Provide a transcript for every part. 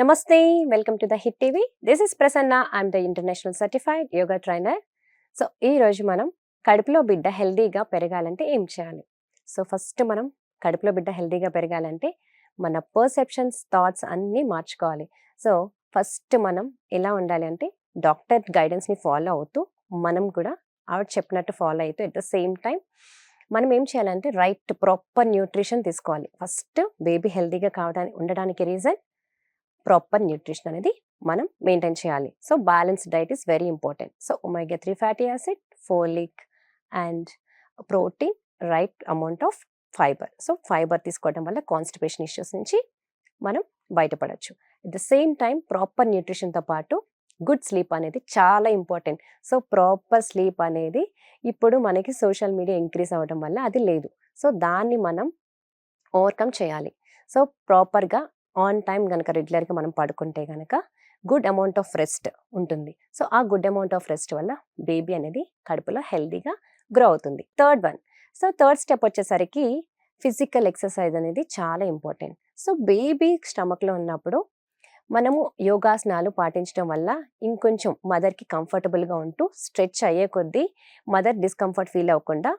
నమస్తే welcome to the hit TV. This is Prasanna I'm the international certified yoga trainer. So ఈ రోజు మనం కడుపులో బిడ్డ హెల్దీగా పెరగాలంటే ఏం చేయాలి? సో ఫస్ట్ మనం కడుపులో బిడ్డ హెల్దీగా పెరగాలంటే మన పర్సెప్షన్స్ థాట్స్ అన్నీ మార్చుకోవాలి. సో ఫస్ట్ మనం ఎలా ఉండాలి అంటే డాక్టర్ గైడెన్స్ని ఫాలో అవుతూ మనం కూడా ఆవిడ చెప్పినట్టు ఫాలో అవుతూ ఎట్ ద సేమ్ టైం మనం ఏం చేయాలంటే రైట్ ప్రాపర్ న్యూట్రిషన్ తీసుకోవాలి. ఫస్ట్ బేబీ హెల్దీగా కావడానికి ఉండడానికి రీజన్ ప్రాపర్ న్యూట్రిషన్ అనేది మనం మెయింటైన్ చేయాలి. So balance diet is very important. So omega three fatty acid folic and protein right amount of fibre. So fibre తీసుకోవడం వల్ల కాన్స్టిపేషన్ ఇష్యూస్ నుంచి మనం బయటపడవచ్చు at the same time proper న్యూట్రిషన్తో పాటు good sleep అనేది చాలా ఇంపార్టెంట్. సో ప్రాపర్ స్లీప్ అనేది ఇప్పుడు మనకి సోషల్ మీడియా ఇంక్రీజ్ అవ్వడం వల్ల అది లేదు. సో దాన్ని మనం ఓవర్కమ్ చేయాలి. సో ప్రాపర్గా ఆన్ టైం కనుక రెగ్యులర్గా మనం పడుకుంటే కనుక గుడ్ అమౌంట్ ఆఫ్ రెస్ట్ ఉంటుంది. సో ఆ గుడ్ అమౌంట్ ఆఫ్ రెస్ట్ వల్ల బేబీ అనేది కడుపులో హెల్దీగా గ్రో అవుతుంది. Third one. So third step వచ్చేసరికి ఫిజికల్ ఎక్సర్సైజ్ అనేది చాలా ఇంపార్టెంట్. సో బేబీ స్టమక్లో ఉన్నప్పుడు మనము యోగాసనాలు పాటించడం వల్ల ఇంకొంచెం మదర్కి కంఫర్టబుల్గా ఉంటూ స్ట్రెచ్ అయ్యే కొద్దీ మదర్ డిస్కంఫర్ట్ ఫీల్ అవ్వకుండా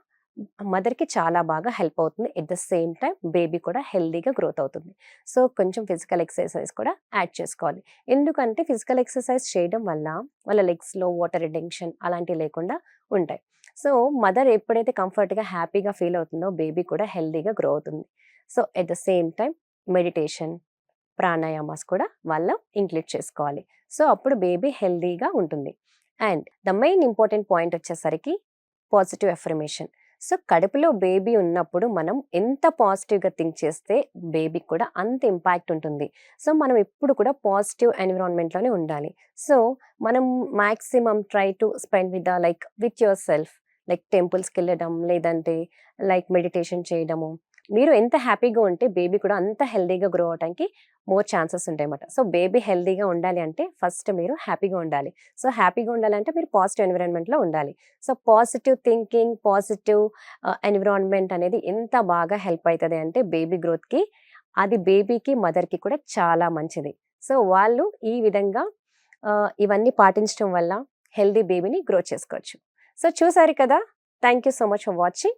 మదర్కి చాలా బాగా హెల్ప్ అవుతుంది. At the same time baby కూడా హెల్దీగా గ్రోత్ అవుతుంది. సో కొంచెం ఫిజికల్ ఎక్సర్సైజ్ కూడా యాడ్ చేసుకోవాలి. ఎందుకంటే ఫిజికల్ ఎక్సర్సైజ్ చేయడం వల్ల వాళ్ళ లెగ్స్లో వాటర్ రిటెన్షన్ అలాంటివి లేకుండా ఉంటాయి. సో మదర్ ఎప్పుడైతే కంఫర్ట్గా హ్యాపీగా ఫీల్ అవుతుందో బేబీ కూడా హెల్దీగా గ్రో అవుతుంది. So at the same time meditation pranayamas కూడా వాళ్ళ ఇంక్లూడ్ చేసుకోవాలి. సో అప్పుడు బేబీ హెల్దీగా ఉంటుంది. And the main important point వచ్చేసరికి పాజిటివ్ ఎఫర్మేషన్. సో కడుపులో బేబీ ఉన్నప్పుడు మనం ఎంత పాజిటివ్గా థింక్ చేస్తే బేబీకి కూడా అంత ఇంపాక్ట్ ఉంటుంది. సో మనం ఎప్పుడు కూడా పాజిటివ్ ఎన్విరాన్మెంట్లోనే ఉండాలి. సో మనం maximum try to spend with the like with yourself. Like టెంపుల్స్కి వెళ్ళడం లేదంటే లైక్ మెడిటేషన్ చేయడము. మీరు ఎంత హ్యాపీగా ఉంటే బేబీ కూడా అంత హెల్దీగా గ్రో అవడానికి మోర్ ఛాన్సెస్ ఉంటాయి అన్నమాట సో బేబీ హెల్దీగా ఉండాలి అంటే ఫస్ట్ మీరు హ్యాపీగా ఉండాలి. సో హ్యాపీగా ఉండాలంటే మీరు పాజిటివ్ ఎన్విరాన్మెంట్లో ఉండాలి. So positive thinking positive environment అనేది ఎంత బాగా హెల్ప్ అవుతుంది అంటే బేబీ గ్రోత్కి అది బేబీకి మదర్కి కూడా చాలా మంచిది. సో వాళ్ళు ఈ విధంగా ఇవన్నీ పాటించడం వల్ల హెల్దీ బేబీని గ్రో చేసుకోవచ్చు. సో చూసారు కదా? Thank you so much for watching.